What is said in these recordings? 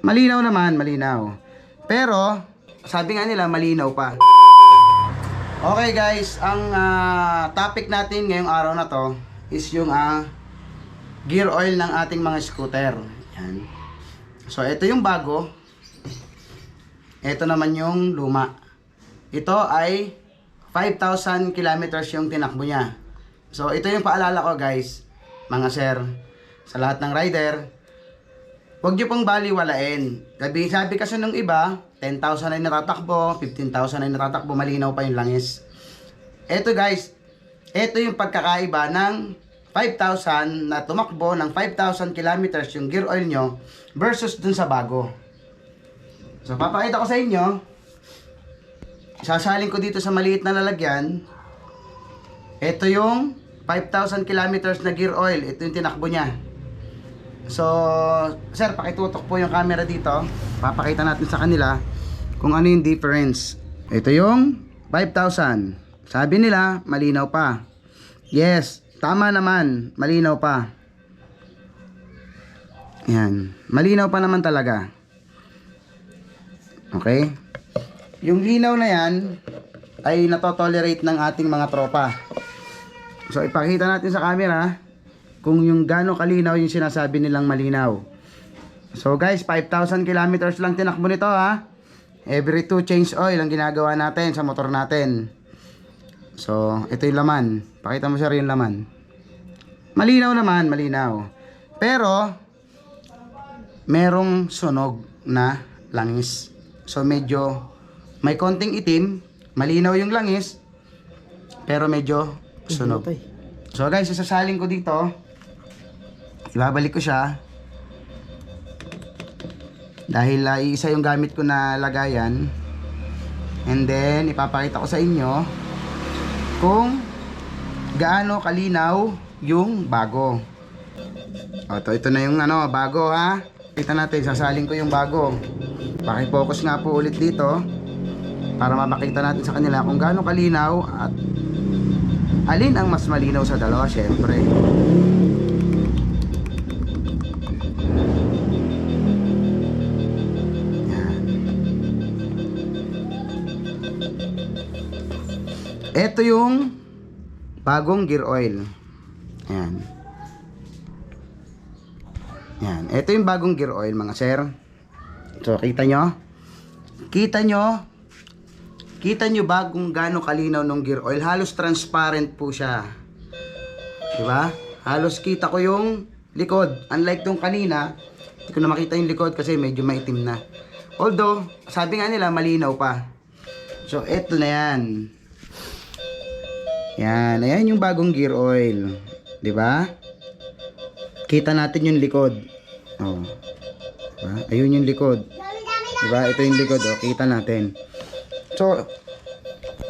Malinaw naman, malinaw. Pero, sabi nga nila, malinaw pa. Okay guys, ang ah, topic natin ngayong araw na to is yung ah, gear oil ng ating mga scooter. Yan. So, ito yung bago. Ito naman yung luma. Ito ay 5,000 kilometers yung tinakbo niya. So, ito yung paalala ko guys, mga sir, sa lahat ng rider, huwag niyo pong baliwalain. Sabi, sabi kasi nung iba, 10,000 ay natatakbo, 15,000 ay natatakbo, malinaw pa yung langis. Ito guys, ito yung pagkakaiba ng 5,000 na tumakbo ng 5,000 kilometers yung gear oil nyo versus dun sa bago. So, papakita ko sa inyo, sasalin ko dito sa maliit na lalagyan, ito yung 5,000 kilometers na gear oil. Ito yung tinakbo niya. So, sir, pakitutok po yung camera dito. Papakita natin sa kanila kung ano yung difference. Ito yung 5,000. Sabi nila, malinaw pa. Yes, tama naman. Malinaw pa. Yan. Malinaw pa naman talaga. Okay? Yung linaw na yan ay natotolerate ng ating mga tropa. So ipakita natin sa camera kung yung gaano kalinaw yung sinasabi nilang malinaw. So guys, 5,000 kilometers lang tinakbo nito ha. Every 2 change oil ang ginagawa natin sa motor natin. So, ito yung laman. Pakita mo sir yung laman. Malinaw naman, malinaw. Pero, merong sunog na langis. So, medyo may konting itim, malinaw yung langis, pero medyo sunog. So guys, sasasalin ko dito. Ibabalik ko siya. Dahil uh, isa yung gamit ko na lagayan. And then, ipapakita ko sa inyo kung gaano kalinaw yung bago. O, to, ito na yung ano, bago ha. Kita natin, sasalin ko yung bago. Paki-focus nga po ulit dito para mapakita natin sa kanila kung gaano kalinaw at alin ang mas malinaw sa dalawa syempre ito yung bagong gear oil yan yan ito yung bagong gear oil mga sir so kita nyo kita nyo Kita nyo ba kung gaano kalinaw ng gear oil? Halos transparent po siya. Diba? Halos kita ko yung likod. Unlike tong kanina, hindi ko na makita yung likod kasi medyo maitim na. Although, sabi nga nila, malinaw pa. So, eto na yan. Yan. Ayan yung bagong gear oil. Diba? Kita natin yung likod. Oh. Diba? Ayun yung likod. Diba? Ito yung likod. Oh. Kita natin. So,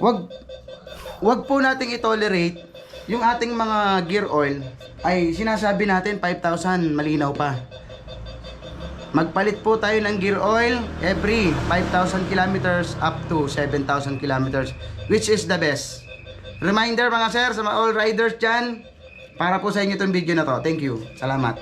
wag wag po nating i-tolerate yung ating mga gear oil ay sinasabi natin 5,000 malinaw pa. Magpalit po tayo ng gear oil every 5,000 kilometers up to 7,000 kilometers which is the best. Reminder mga sir sa mga all riders dyan para po sa inyo itong video na to. Thank you. Salamat.